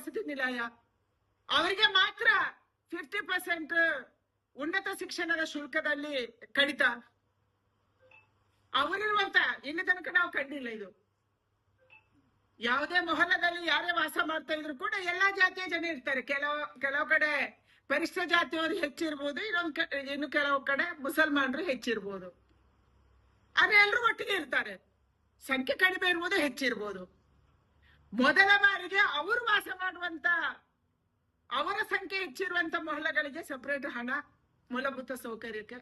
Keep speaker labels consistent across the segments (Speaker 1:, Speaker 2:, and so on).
Speaker 1: ವಸತಿ ನಿಲಯ. ಅವರಿಗೆ ಮಾತ್ರ ಫಿಫ್ಟಿ ಪರ್ಸೆಂಟ್ ಉನ್ನತ ಶಿಕ್ಷಣದ ಶುಲ್ಕದಲ್ಲಿ ಕಡಿತ. ಅವರಿರುವಂತ ಇಲ್ಲಿ ತನಕ ನಾವು ಕಂಡಿಲ್ಲ ಇದು. ಯಾವುದೇ ಮೊಹಲ್ಲದಲ್ಲಿ ಯಾರೇ ವಾಸ ಮಾಡ್ತಾ ಇದ್ರು ಕೂಡ ಎಲ್ಲಾ ಜಾತಿಯ ಜನ ಇರ್ತಾರೆ. ಕೆಲವು ಕೆಲವು ಕಡೆ ಪರಿಷ್ಠ ಜಾತಿಯವರು ಹೆಚ್ಚಿರ್ಬೋದು, ಇನ್ನೊಂದು ಇನ್ನು ಕೆಲವು ಕಡೆ ಮುಸಲ್ಮಾನರು ಹೆಚ್ಚಿರ್ಬೋದು. ಆದ್ರೆ ಎಲ್ಲರೂ ಒಟ್ಟಿಗೆ ಇರ್ತಾರೆ. ಸಂಖ್ಯೆ ಕಡಿಮೆ ಇರ್ಬೋದು ಹೆಚ್ಚಿರ್ಬೋದು. ಮೊದಲ ಬಾರಿಗೆ ಅವರು ವಾಸ ಮಾಡುವಂತ, ಅವರ ಸಂಖ್ಯೆ ಹೆಚ್ಚಿರುವಂತ ಮೊಹಲ್ಲಗಳಿಗೆ ಸಪರೇಟ್ ಹಣ, ಮೂಲಭೂತ ಸೌಕರ್ಯಕ್ಕೆ.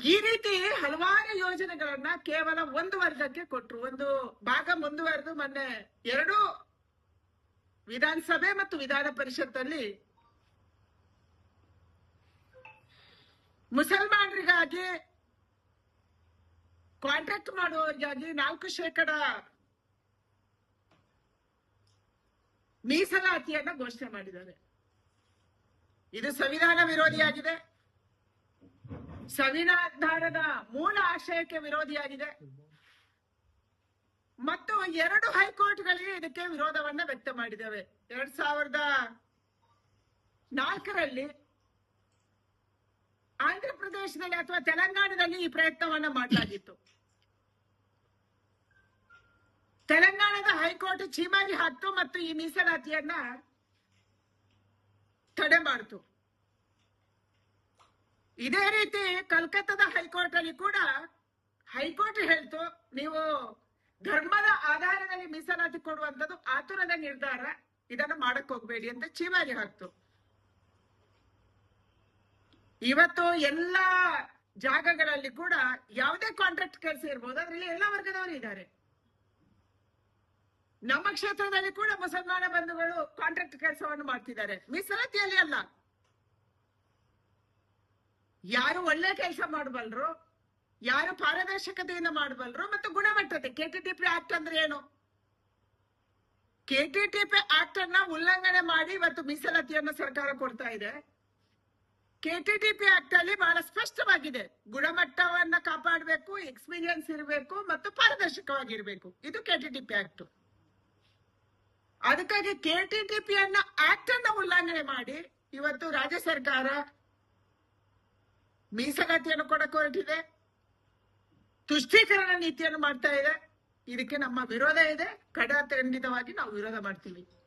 Speaker 1: ಈ ರೀತಿ ಹಲವಾರು ಯೋಜನೆಗಳನ್ನ ಕೇವಲ ಒಂದು ವರ್ಗಕ್ಕೆ ಕೊಟ್ರು. ಒಂದು ಭಾಗ ಮುಂದುವರೆದು ಮೊನ್ನೆ ಎರಡು ವಿಧಾನಸಭೆ ಮತ್ತು ವಿಧಾನ ಪರಿಷತ್ತಲ್ಲಿ ಮುಸಲ್ಮಾನರಿಗಾಗಿ ಕಾಂಟ್ರಾಕ್ಟ್ ಮಾಡುವವರಿಗಾಗಿ ನಾಲ್ಕು ಶೇಕಡ ಮೀಸಲಾತಿಯನ್ನ ಘೋಷಣೆ ಮಾಡಿದ್ದಾರೆ. ಇದು ಸಂವಿಧಾನ ವಿರೋಧಿಯಾಗಿದೆ. ಸಂವಿಧಾನದ ಮೂಲ ಆಶಯಕ್ಕೆ ವಿರೋಧಿಯಾಗಿದೆ. ಮತ್ತು ಎರಡು ಹೈಕೋರ್ಟ್ಗಳಿಗೆ ಇದಕ್ಕೆ ವಿರೋಧವನ್ನ ವ್ಯಕ್ತ ಮಾಡಿದ್ದೇವೆ. ಎರಡ್ ಸಾವಿರದ ನಾಲ್ಕರಲ್ಲಿ ಆಂಧ್ರ ಪ್ರದೇಶದಲ್ಲಿ ಅಥವಾ ತೆಲಂಗಾಣದಲ್ಲಿ ಈ ಪ್ರಯತ್ನವನ್ನ ಮಾಡಲಾಗಿತ್ತು. ತೆಲಂಗಾಣದ ಹೈಕೋರ್ಟ್ ಚೀಮಾರಿ ಹಾಕ್ತು ಮತ್ತು ಈ ಮೀಸಲಾತಿಯನ್ನ ತಡೆ ಮಾಡ್ತು. ಇದೇ ರೀತಿ ಕಲ್ಕತ್ತಾದ ಹೈಕೋರ್ಟ್ ಅಲ್ಲಿ ಕೂಡ ಹೈಕೋರ್ಟ್ ಹೇಳ್ತು, ನೀವು ಧರ್ಮದ ಆಧಾರದಲ್ಲಿ ಮೀಸಲಾತಿ ಕೊಡುವಂತದ್ದು ಆತುರದ ನಿರ್ಧಾರ, ಇದನ್ನು ಮಾಡಕ್ ಹೋಗ್ಬೇಡಿ ಅಂತ ಚೀಮಾರಿ ಹಾಕ್ತು. ಇವತ್ತು ಎಲ್ಲಾ ಜಾಗಗಳಲ್ಲಿ ಕೂಡ ಯಾವುದೇ ಕಾಂಟ್ರಾಕ್ಟ್ ಕೆಲಸ ಇರ್ಬೋದು, ಅದರಲ್ಲಿ ಎಲ್ಲಾ ವರ್ಗದವರು ಇದ್ದಾರೆ. ನಮ್ಮ ಕ್ಷೇತ್ರದಲ್ಲಿ ಕೂಡ ಮುಸಲ್ಮಾನ ಬಂಧುಗಳು ಕಾಂಟ್ರಾಕ್ಟ್ ಕೆಲಸವನ್ನು ಮಾಡ್ತಿದ್ದಾರೆ. ಮೀಸಲಾತಿಯಲ್ಲಿ ಅಲ್ಲ. ಯಾರು ಒಳ್ಳೆ ಕೆಲಸ ಮಾಡಬಲ್ರು, ಯಾರು ಪಾರದರ್ಶಕತೆಯಿಂದ ಮಾಡಬಲ್ರು ಮತ್ತು ಗುಣಮಟ್ಟತೆ. ಕೆಟಿಟಿಪಿ ಆಕ್ಟ್ ಅಂದ್ರೆ ಏನು? ಕೆಟಿಟಿಪಿ ಆಕ್ಟ್ ಅನ್ನ ಉಲ್ಲಂಘನೆ ಮಾಡಿ ಇವತ್ತು ಮೀಸಲಾತಿಯನ್ನು ಸರ್ಕಾರ ಕೊಡ್ತಾ ಇದೆ. ಕೆಟಿಟಿಪಿ ಆಕ್ಟ್ ಅಲ್ಲಿ ಬಹಳ ಸ್ಪಷ್ಟವಾಗಿದೆ. ಗುಣಮಟ್ಟವನ್ನ ಕಾಪಾಡಬೇಕು ಎಕ್ಸ್ಪೀರಿಯನ್ಸ್ ಇರಬೇಕು ಮತ್ತು ಪಾರದರ್ಶಕವಾಗಿರ್ಬೇಕು. ಇದು ಕೆಟಿಟಿಪಿ ಆಕ್ಟ್ ಅದಕ್ಕಾಗಿ ಕೆ ಟಿ ಡಿ ಪಿ ಅನ್ನ ಆಕ್ಟ್ ಅನ್ನ ಉಲ್ಲಂಘನೆ ಮಾಡಿ ಇವತ್ತು ರಾಜ್ಯ ಸರ್ಕಾರ ಮೀಸಲಾತಿಯನ್ನು ಕೊಡಕ್ಕೆ ಹೊರಟಿದೆ. ತುಷ್ಟೀಕರಣ ನೀತಿಯನ್ನು ಮಾಡ್ತಾ ಇದೆ. ಇದಕ್ಕೆ ನಮ್ಮ ವಿರೋಧ ಇದೆ. ಖಂಡಿತವಾಗಿ ನಾವು ವಿರೋಧ ಮಾಡ್ತೀವಿ.